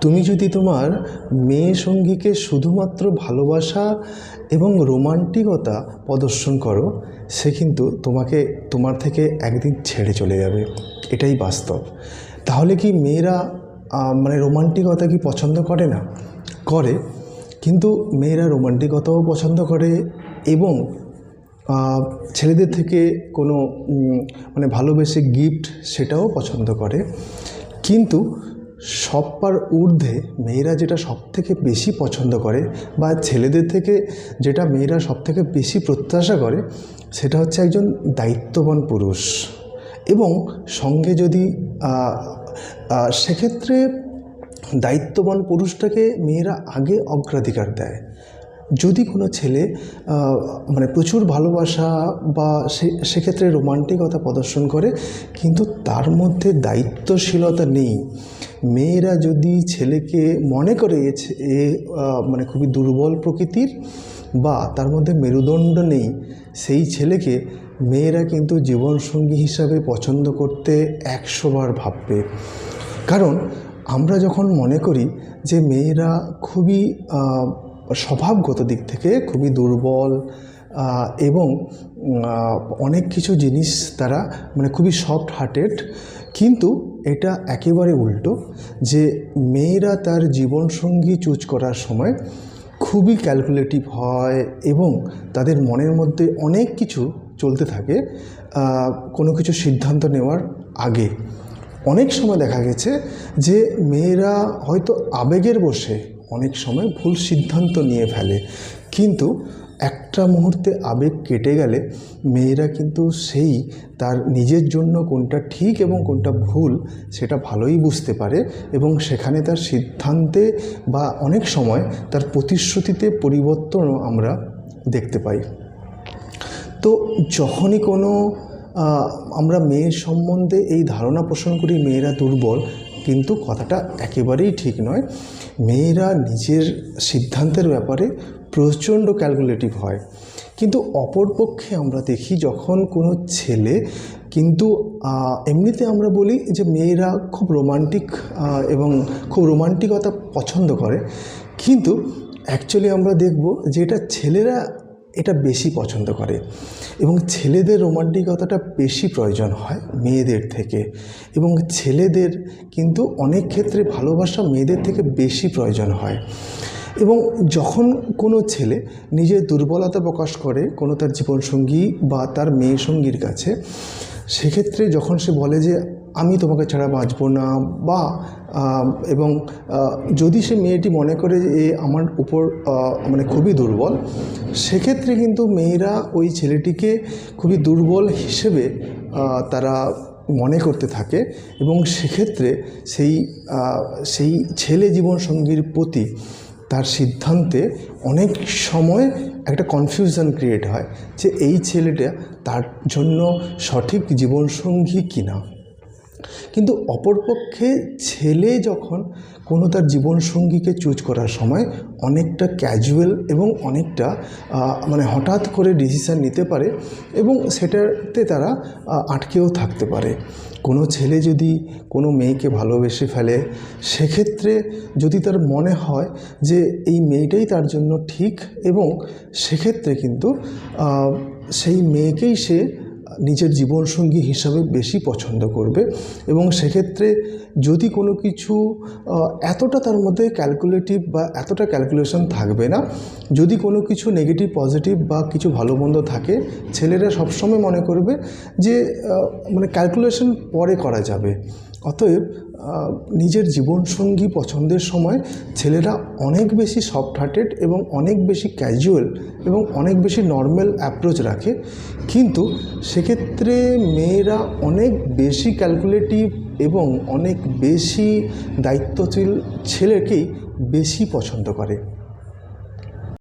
তুমি যদি তোমার মেয়ে সঙ্গীকে শুধুমাত্র ভালোবাসা এবং রোমান্টিকতা প্রদর্শন করো, সে কিন্তু তোমাকে তোমার থেকে একদিন ছেড়ে চলে যাবে। এটাই বাস্তব। তাহলে কি মেয়েরা মানে রোমান্টিকতা কি পছন্দ করে না? করে, কিন্তু মেয়েরা রোমান্টিকতাও পছন্দ করে এবং ছেলেদের থেকে কোনো মানে ভালোবেসে গিফট সেটাও পছন্দ করে। কিন্তু সব্বার ঊর্ধ্বে মেয়েরা যেটা সব থেকে বেশি পছন্দ করে বা ছেলেদের থেকে যেটা মেয়েরা সব থেকে বেশি প্রত্যাশা করে, সেটা হচ্ছে একজন দায়িত্ববান পুরুষ। এবং সঙ্গে যদি সেক্ষেত্রে দায়িত্ববান পুরুষটাকে মেয়েরা আগে অগ্রাধিকার দেয়। যদি কোনো ছেলে মানে প্রচুর ভালোবাসা বা সেক্ষেত্রে রোমান্টিকতা প্রদর্শন করে, কিন্তু তার মধ্যে দায়িত্বশীলতা নেই মেয়েরা যদি ছেলেকে মনে করে এ মানে খুবই দুর্বল প্রকৃতির বা তার মধ্যে মেরুদণ্ড নেই, সেই ছেলেকে মেয়েরা কিন্তু জীবনসঙ্গী হিসাবে পছন্দ করতে একশোবার ভাববে। কারণ আমরা যখন মনে করি যে মেয়েরা খুবই স্বভাবগত দিক থেকে খুবই দুর্বল এবং অনেক কিছু জিনিস তারা মানে খুবই সফট হার্টেড কিন্তু এটা একেবারে উল্টো, যে মেয়েরা তার জীবনসঙ্গী চুজ করার সময় খুবই ক্যালকুলেটিভ হয় এবং তাদের মনের মধ্যে অনেক কিছু চলতে থাকে কোনো কিছু সিদ্ধান্ত নেওয়ার আগে। অনেক সময় দেখা গেছে যে মেয়েরা হয়তো আবেগের বসে অনেক সময় ভুল সিদ্ধান্ত নিয়ে ফেলে, কিন্তু একটা মুহূর্তে আবেগ কেটে গেলে মেয়েরা কিন্তু সেই তার নিজের জন্য কোনটা ঠিক এবং কোনটা ভুল সেটা ভালোই বুঝতে পারে এবং সেখানে তার সিদ্ধান্তে বা অনেক সময় তার প্রতিশ্রুতিতে পরিবর্তনও আমরা দেখতে পাই। তো যখনই কোনো আমরা মেয়ের সম্বন্ধে এই ধারণা পোষণ করি মেয়েরা দুর্বল, কিন্তু কথাটা একেবারেই ঠিক নয়। মেয়েরা নিজের সিদ্ধান্তের ব্যাপারে প্রচণ্ড ক্যালকুলেটিভ হয়। কিন্তু অপরপক্ষে আমরা দেখি যখন কোনো ছেলে কিন্তু এমনিতে আমরা বলি যে মেয়েরা খুব রোমান্টিক এবং খুব রোমান্টিকতা পছন্দ করে। কিন্তু অ্যাকচুয়ালি আমরা দেখব যে এটা ছেলেরা এটা বেশি পছন্দ করে এবং ছেলেদের রোমান্টিকতাটা বেশি প্রয়োজন হয় মেয়েদের থেকে এবং ছেলেদের কিন্তু অনেক ক্ষেত্রে ভালোবাসা মেয়েদের থেকে বেশি প্রয়োজন হয়। এবং যখন কোনো ছেলে নিজের দুর্বলতা প্রকাশ করে, কোনো তার জীবনসঙ্গী বা তার মেয়ে সঙ্গীর কাছে, সেক্ষেত্রে যখন সে বলে যে, আমি তোমাকে ছাড়া বাঁচবো না বা এবং যদি সে মেয়েটি মনে করে যে আমার উপর মানে খুবই দুর্বল সেক্ষেত্রে কিন্তু মেয়েরা ওই ছেলেটিকে খুবই দুর্বল হিসেবে তারা মনে করতে থাকে এবং সেক্ষেত্রে সেই সেই ছেলে জীবনসঙ্গীর প্রতি তার সিদ্ধান্তে অনেক সময় একটা কনফিউশন ক্রিয়েট হয় যে এই ছেলেটা তার জন্য সঠিক জীবনসঙ্গী কিনা। কিন্তু অপরপক্ষে ছেলে যখন কোনো তার জীবনসঙ্গীকে চুজ করার সময় অনেকটা ক্যাজুয়াল এবং অনেকটা মানে হঠাৎ করে ডিসিশান নিতে পারে এবং সেটাতে তারা আটকেও থাকতে পারে। কোনো ছেলে যদি কোনো মেয়েকে ভালোবেসে ফেলে, সেক্ষেত্রে যদি তার মনে হয় যে এই মেয়েটাই তার জন্য ঠিক এবং সেক্ষেত্রে কিন্তু সেই মেয়েকেই সে নিজের জীবনসঙ্গী হিসাবে বেশি পছন্দ করবে এবং সেক্ষেত্রে যদি কোনো কিছু এতটা তার মধ্যে ক্যালকুলেটিভ বা এতটা ক্যালকুলেশন থাকবে না, যদি কোনো কিছু নেগেটিভ পজিটিভ বা কিছু ভালো মন্দ থাকে, ছেলেরা সবসময় মনে করবে যে মানে ক্যালকুলেশন পরে করা যাবে। অতএব নিজের জীবনসঙ্গী পছন্দের সময় ছেলেরা অনেক বেশি সফট হার্টেড এবং অনেক বেশি ক্যাজুয়াল এবং অনেক বেশি নর্মাল অ্যাপ্রোচ রাখে। কিন্তু সেক্ষেত্রে মেয়েরা অনেক বেশি ক্যালকুলেটিভ এবং অনেক বেশি দায়িত্বশীল ছেলেকেই বেশি পছন্দ করে।